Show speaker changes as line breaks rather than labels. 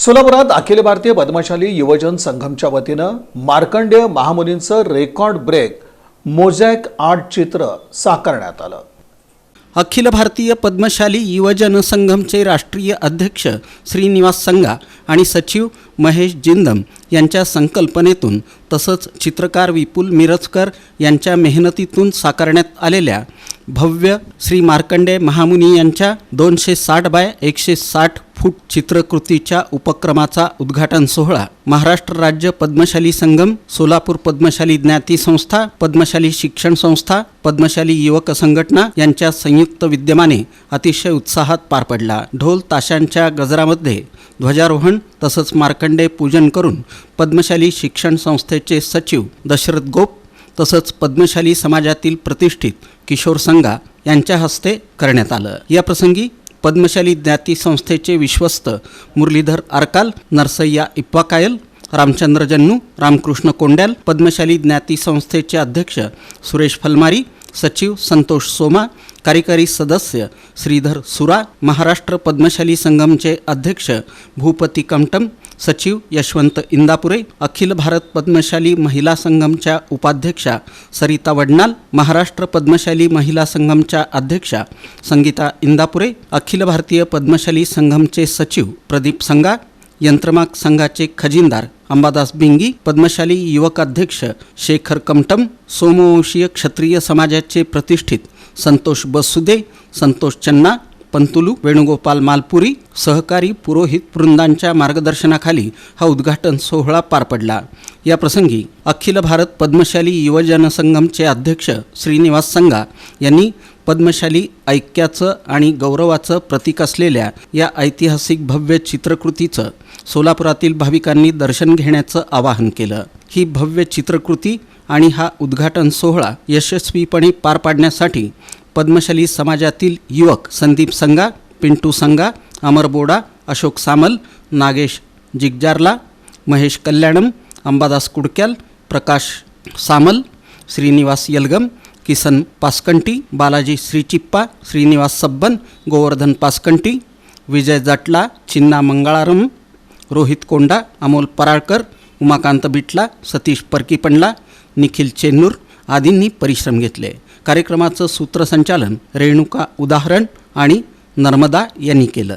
सोलापुरात अखिल भारतीय पद्मशाली युवजन संघमच्या वतीनं मार्कंडेय महामुनींचं रेकॉर्ड ब्रेक मोझॅक आर्ट चित्र साकारण्यात आलं.
अखिल भारतीय पद्मशाली युवजन संघमचे राष्ट्रीय अध्यक्ष श्रीनिवास संघा आणि सचिव महेश जिंदम यांच्या संकल्पनेतून तसंच चित्रकार विपुल मिरजकर यांच्या मेहनतीतून साकारण्यात आलेल्या भव्य श्री मार्कंडे महामुनी यांच्या दोनशे साठ बाय एकशे साठ फूट चित्रकृतीच्या उपक्रमाचा उद्घाटन सोहळा. महाराष्ट्र राज्य पद्मशाली संगम सोलापूर पद्मशाली ज्ञाती संस्था पद्मशाली शिक्षण संस्था पद्मशाली युवक संघटना यांच्या संयुक्त विद्यमाने अतिशय उत्साहात पार पडला. ढोल ताशांच्या गजरामध्ये ध्वजारोहण तसंच मार्कंडे पूजन करून पद्मशाली शिक्षण संस्थेचे सचिव दशरथ गोप तसंच पद्मशाली समाजातील प्रतिष्ठित किशोर संघा यांच्या हस्ते करण्यात आलं. या प्रसंगी पद्मशाली ज्ञाती संस्थेचे विश्वस्त मुरलीधर आरकाल नरसय्या इप्पाकायल रामचंद्र जन्नू रामकृष्ण कोंड्याल पद्मशाली ज्ञाती संस्थेचे अध्यक्ष सुरेश फलमारी सचिव संतोष सोमा कार्यकारी सदस्य श्रीधर सुरा महाराष्ट्र पद्मशाली संगमचे अध्यक्ष भूपती कमटम सचिव यशवंत इंदापुरे अखिल भारत पद्मशाली महिला संगमच्या उपाध्यक्षा सरिता वडनाल महाराष्ट्र पद्मशाली महिला संगमच्या अध्यक्षा संगीता इंदापुरे अखिल भारतीय पद्मशाली संगमचे सचिव प्रदीप संगा यंत्रमाग संघाचे खजिनदार अंबादास बिंगी पद्मशाली युवक अध्यक्ष शेखर कमटम सोमवंशीय क्षत्रिय समाजाचे प्रतिष्ठित संतोष बसुदे संतोष चन्ना पंतुलू वेणुगोपाल मालपुरी सहकारी पुरोहित वृंदांच्या मार्गदर्शनाखाली हा उद्घाटन सोहळा पार पडला. या प्रसंगी अखिल भारत पद्मशाली युवजन संगमचे अध्यक्ष श्रीनिवास संगा यांनी पद्मशाली ऐक्याचं आणि गौरवाचं प्रतीक असलेल्या या ऐतिहासिक भव्य चित्रकृतीचं सोलापुरातील भाविकांनी दर्शन घेण्याचं आवाहन केलं. ही भव्य चित्रकृती आणि हा उद्घाटन सोहळा यशस्वीपणे पार पाडण्यासाठी पद्मशाली समाजातील युवक संदीप संगा पिंटू संगा अमर बोडा अशोक सामल नागेश जिगजारला महेश कल्याणम अंबादास कुडक्याल प्रकाश सामल श्रीनिवास यलगम किसन पासकंटी बालाजी श्रीचिप्पा श्रीनिवास सब्बन गोवर्धन पासकंटी विजय जाटला चिन्ना मंगळारम रोहित कोंडा अमोल पराळकर उमाकांत बिटला सतीश परकीपंडला निखिल चेन्नूर आदींनी परिश्रम घेतले. कार्यक्रमाचं सूत्रसंचालन रेणुका उदाहरण आणि नर्मदा यांनी केलं.